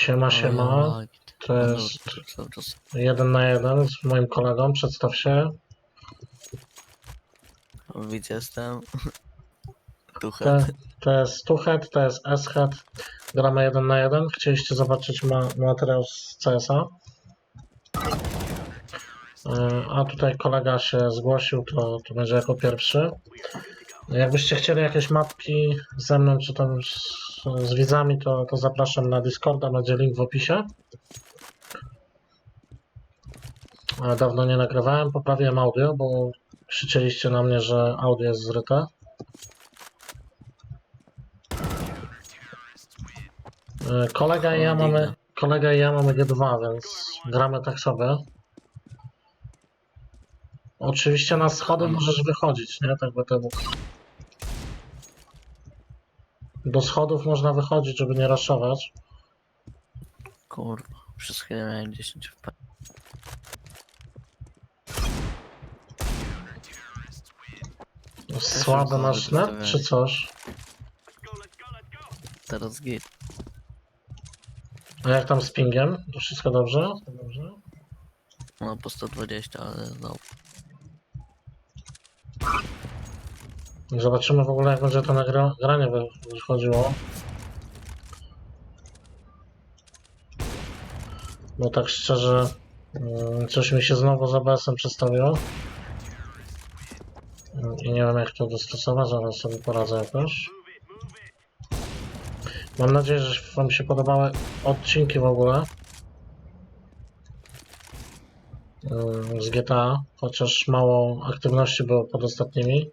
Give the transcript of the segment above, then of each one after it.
Siema, siema. To jest jeden na jeden z moim kolegą. Przedstaw się. Widzisz, jestem. To, Tuchet. to jest Tuchet, to jest S-Head. Gramy jeden na jeden. Chcieliście zobaczyć ma materiał z CS-a. E, A tutaj kolega się zgłosił, to, to będzie jako pierwszy. Jakbyście chcieli jakieś mapki ze mną, czy tam z, z widzami, to, to zapraszam na Discorda, będzie link w opisie. Dawno nie nagrywałem, poprawiłem audio, bo krzyczeliście na mnie, że audio jest zryte. E, Kolega i ja mamy, kolega i ja mamy G2, więc gramy tak sobie. Oczywiście na schody możesz wychodzić, nie? Tak by temu. Do schodów można wychodzić, żeby nie raszować. Kurwa, przez chwilę miałem 10 wp. Słaby już nasz znowu net, czy coś? Teraz git. A jak tam z pingiem? To wszystko dobrze? dobrze? No po 120, ale no. Zobaczymy w ogóle jak będzie to nagranie wy- wychodziło. Bo tak szczerze, mm, coś mi się znowu z ABS-em przestawiło. I nie wiem jak to dostosować, ale sobie poradzę jakoś. Mam nadzieję, że Wam się podobały odcinki w ogóle. mm, Z GTA, chociaż mało aktywności było pod ostatnimi.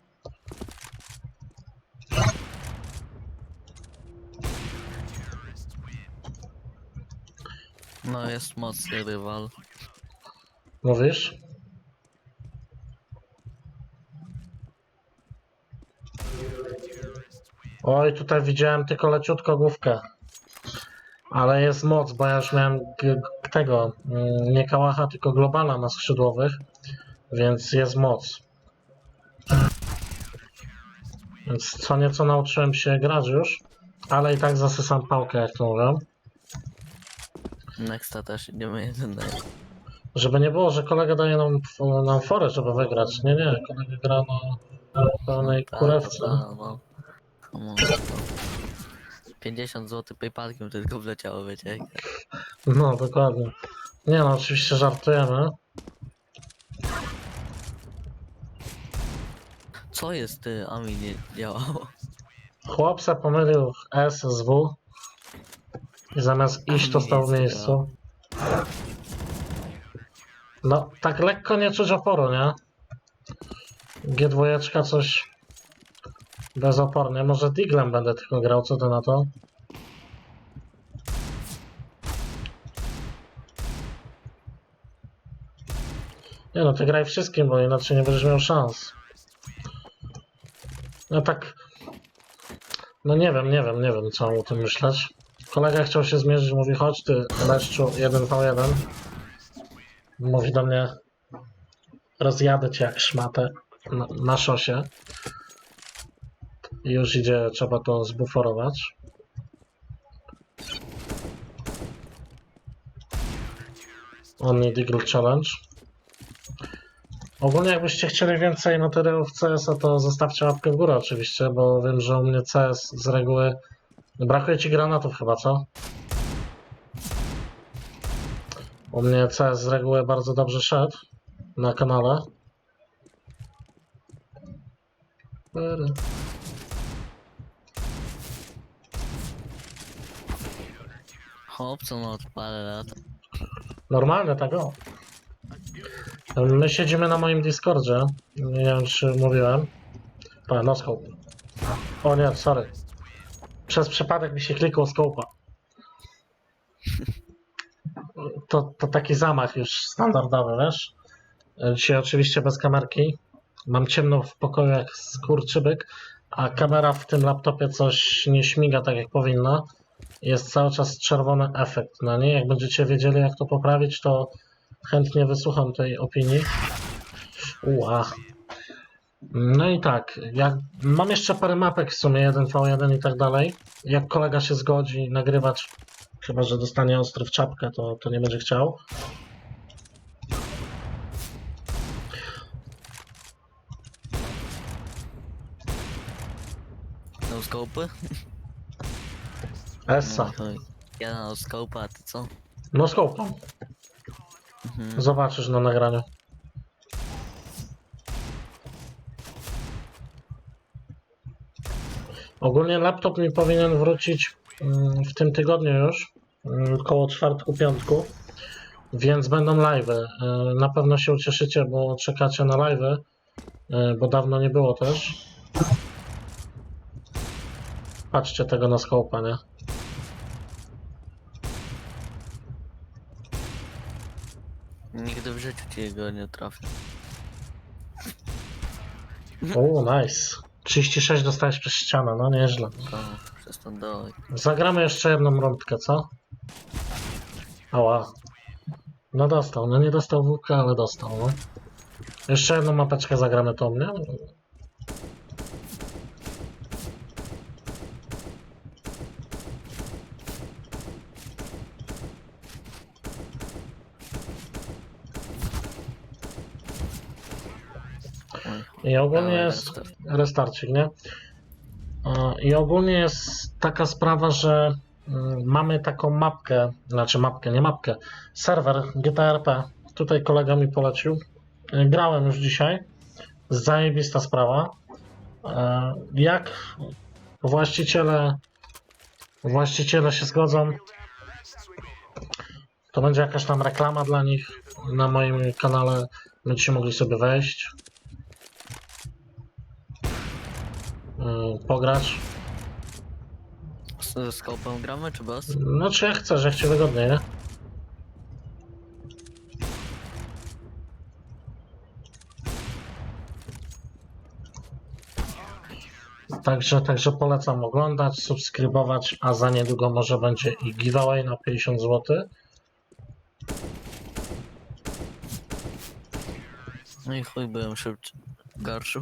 No jest mocny rywal. Mówisz? Oj, tutaj widziałem tylko leciutko główkę. Ale jest moc, bo ja już miałem tego, mm, nie kałacha, tylko globala na skrzydłowych, więc jest moc. Więc co nieco nauczyłem się grać już, ale i tak zasysam pałkę, jak to mówią. Nexta też idziemy jeden na jeden. Żeby nie było, że kolega daje nam, nam forę, żeby wygrać. Nie, nie, kolega gra na pełnej Tak, kurewce. tak, no. Come on, no. 50 zł paypalkiem tylko wleciało, wiecie? No, dokładnie. Nie no, oczywiście żartujemy. Co jest ty, a mi nie działało? Chłop se pomylił S z W zamiast iść to stał w miejscu. No, tak lekko nie czuć oporu, nie? G2 coś bezopornie. Może Diglem będę tylko grał, co ty na to? Nie no, ty graj wszystkim, bo inaczej nie będziesz miał szans. No tak... No nie wiem, nie wiem, nie wiem, co mam o tym myśleć. Kolega chciał się zmierzyć, mówi chodź ty, leszczu 1v1. Mówi do mnie rozjadę cię jak szmatę na, na szosie. I już idzie, trzeba to zbuforować. Only Deagle Challenge. Ogólnie jakbyście chcieli więcej materiałów CS-a, to zostawcie łapkę w górę oczywiście, bo wiem, że u mnie CS z reguły... Brakuje ci granatów chyba, co? U mnie CS z reguły bardzo dobrze szedł na kanale. Pyry. Hop, co no parę lat. Normalne, tak o. My siedzimy na moim Discordzie. Nie wiem, czy mówiłem. Pa, no scope. O nie, sorry. Przez przypadek mi się klikło scope'a. To, to taki zamach już standardowy, wiesz? Dzisiaj oczywiście bez kamerki. Mam ciemno w pokoju jak skurczybyk, a kamera w tym laptopie coś nie śmiga tak jak powinna. Jest cały czas czerwony efekt na niej. Jak będziecie wiedzieli jak to poprawić, to chętnie wysłucham tej opinii. Ua. No i tak, jak mam jeszcze parę mapek w sumie, 1v1 i tak dalej. Jak kolega się zgodzi nagrywać Chyba, że dostanie ostry w czapkę, to, to nie będzie chciał. No scopy? Essa. No, ja na scope, a ty co? No skopą. Mhm. Zobaczysz na nagraniu. Ogólnie laptop mi powinien wrócić mm, w tym tygodniu już, mm, koło czwartku, piątku, więc będą live'y. Y, Na pewno się ucieszycie, bo czekacie na live'y, y, bo dawno nie było też. Patrzcie tego na skopa, nie? Nigdy w życiu ci go nie trafię. O, nice. 36 dostałeś przez ścianę, no nieźle. To przez ten dołek. Zagramy jeszcze jedną rundkę, co? Ała. No dostał, no nie dostał WK, ale dostał, no. Jeszcze jedną mapeczkę zagramy tą, nie? I ogólnie jest restarcik, nie? E, I ogólnie jest taka sprawa, że mm, mamy taką mapkę, znaczy mapkę, nie mapkę, serwer GTRP. Tutaj kolega mi polecił. E, Grałem już dzisiaj. Zajebista sprawa. E, Jak właściciele właściciele się zgodzą, to będzie jakaś tam reklama dla nich na moim kanale. Będziecie mogli sobie wejść. Mm, pograć. Z scopem gramy czy bez? No czy jak chcesz, jak ci wygodnie, nie? Także, także polecam oglądać, subskrybować, a za niedługo może będzie i giveaway na 50 zł. No i chuj byłem szybszy. Gorszy.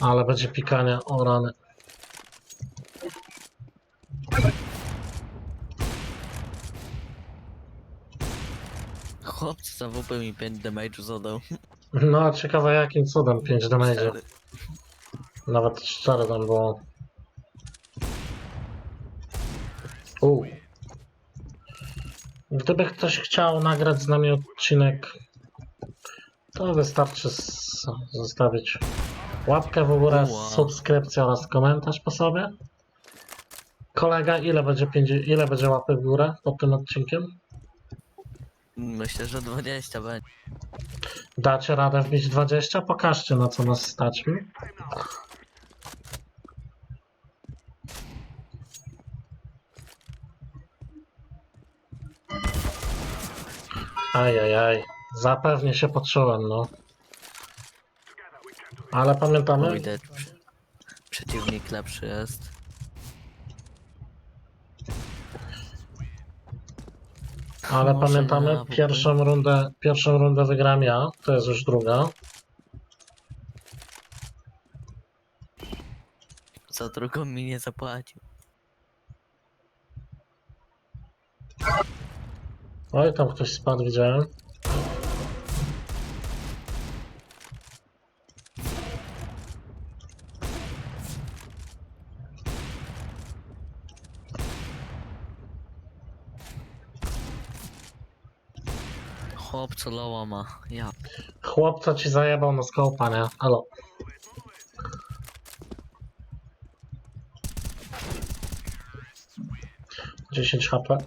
Ale będzie pikanie o rany. Chłopcy za WP mi 5 damage'u zadał. No, ciekawe jakim cudem 5 damage. Cztery. Nawet 4 tam było. U. Gdyby ktoś chciał nagrać z nami odcinek, to wystarczy zostawić łapkę w górę, Wow. subskrypcję oraz komentarz po sobie. Kolega, ile będzie, pięćdzie- ile będzie łapy w górę pod tym odcinkiem? Myślę, że 20 będzie. Dacie radę wbić 20? Pokażcie na co nas stać. hmm? Ajajaj, zapewnie się poczułem, no. Ale pamiętamy, widać. przy- Przeciwnik lepszy jest. ale Może pamiętamy, na pierwszą rundę, pierwszą rundę wygram ja, to jest już druga. Za drugą mi nie zapłacił. Oj, tam ktoś spadł, widziałem. Chłop co loła ma. Ja. Chłopca ci zajebał na skopa, nie? Elo. Dziesięć HP.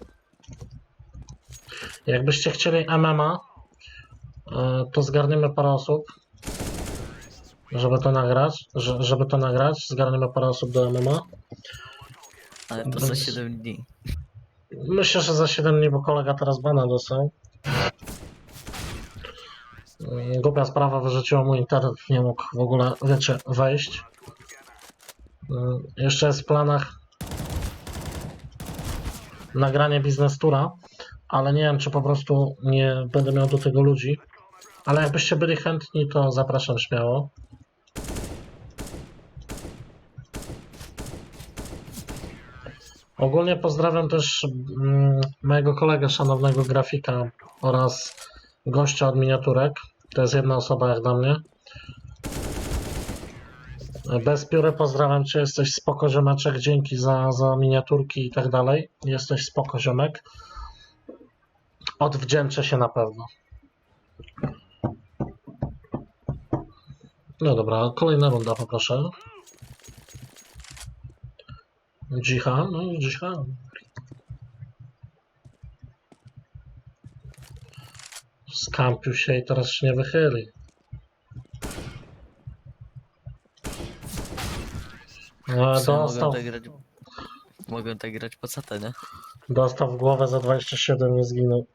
Jakbyście chcieli MMA, y, to zgarniemy parę osób, żeby to nagrać, że- żeby to nagrać, zgarniemy parę osób do MMA. Ale to za Bez- 7 dni. Myślę, że za 7 dni, bo kolega teraz bana dostał. Głupia sprawa, wyrzuciło mu internet, nie mógł w ogóle, wiecie, wejść. Mm, Jeszcze jest w planach nagranie biznes tura, ale nie wiem, czy po prostu nie będę miał do tego ludzi. Ale jakbyście byli chętni, to zapraszam śmiało. Ogólnie pozdrawiam też mm, mojego kolegę, szanownego grafika oraz gościa od miniaturek. To jest jedna osoba jak dla mnie. Bez pióry pozdrawiam Cię, jesteś spoko ziomeczek, dzięki za, za miniaturki i tak dalej. Jesteś spoko ziomek. Odwdzięczę się na pewno. No dobra, kolejna runda poproszę. Dzicha, no i dzicha. Skampił się i teraz się nie wychyli. No, sumie dostał, Mogę tak grać... Mogę tak grać po CT, nie? dostał w głowę za 27 nie zginął.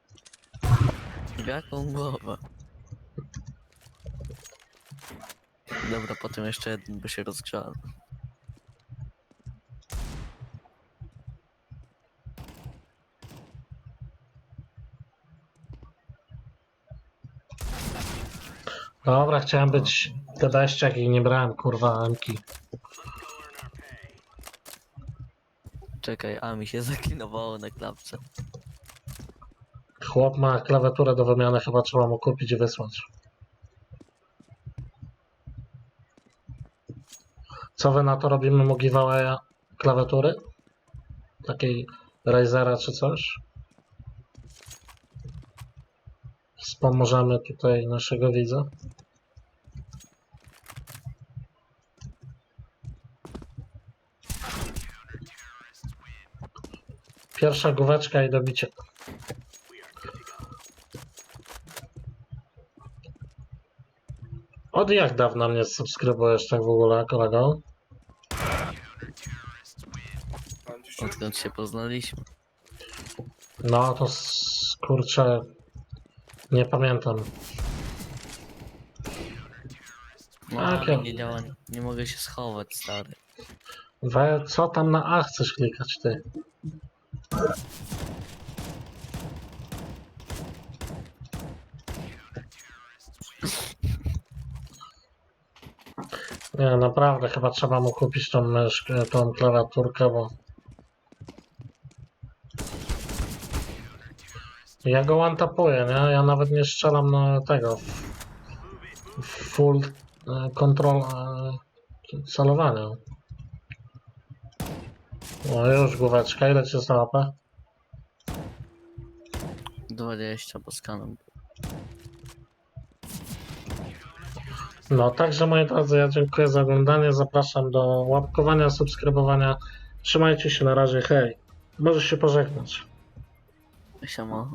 Jaką głowę? Dobra, potem jeszcze jeden by się rozgrzał. Dobra, chciałem być tebeściak i nie brałem kurwa Mki. Czekaj, a mi się zaklinowało na klapce. Chłop ma klawiaturę do wymiany, chyba trzeba mu kupić i wysłać. Co wy na to robimy mu giveawaya klawiatury? Takiej Razera czy coś? Wspomożemy tutaj naszego widza. Pierwsza główeczka i dobicie. Od jak dawna mnie subskrybujesz tak w ogóle, kolego? Odkąd się poznaliśmy. No to kurczę. Nie pamiętam. No, Tak, ale ja- nie działa, nie mogę się schować, stary. We, co tam na A chcesz klikać ty? Nie, naprawdę chyba trzeba mu kupić tą myszkę, tą klawiaturkę, bo... Ja go one-tapuję, nie? Ja nawet nie strzelam na tego. Full e, control e, celowania. No już główeczka, ile ci została łapę? 20 po skanem. No także moi drodzy, ja dziękuję za oglądanie, zapraszam do łapkowania, subskrybowania. Trzymajcie się na razie, hej. Możesz się pożegnać. Siema.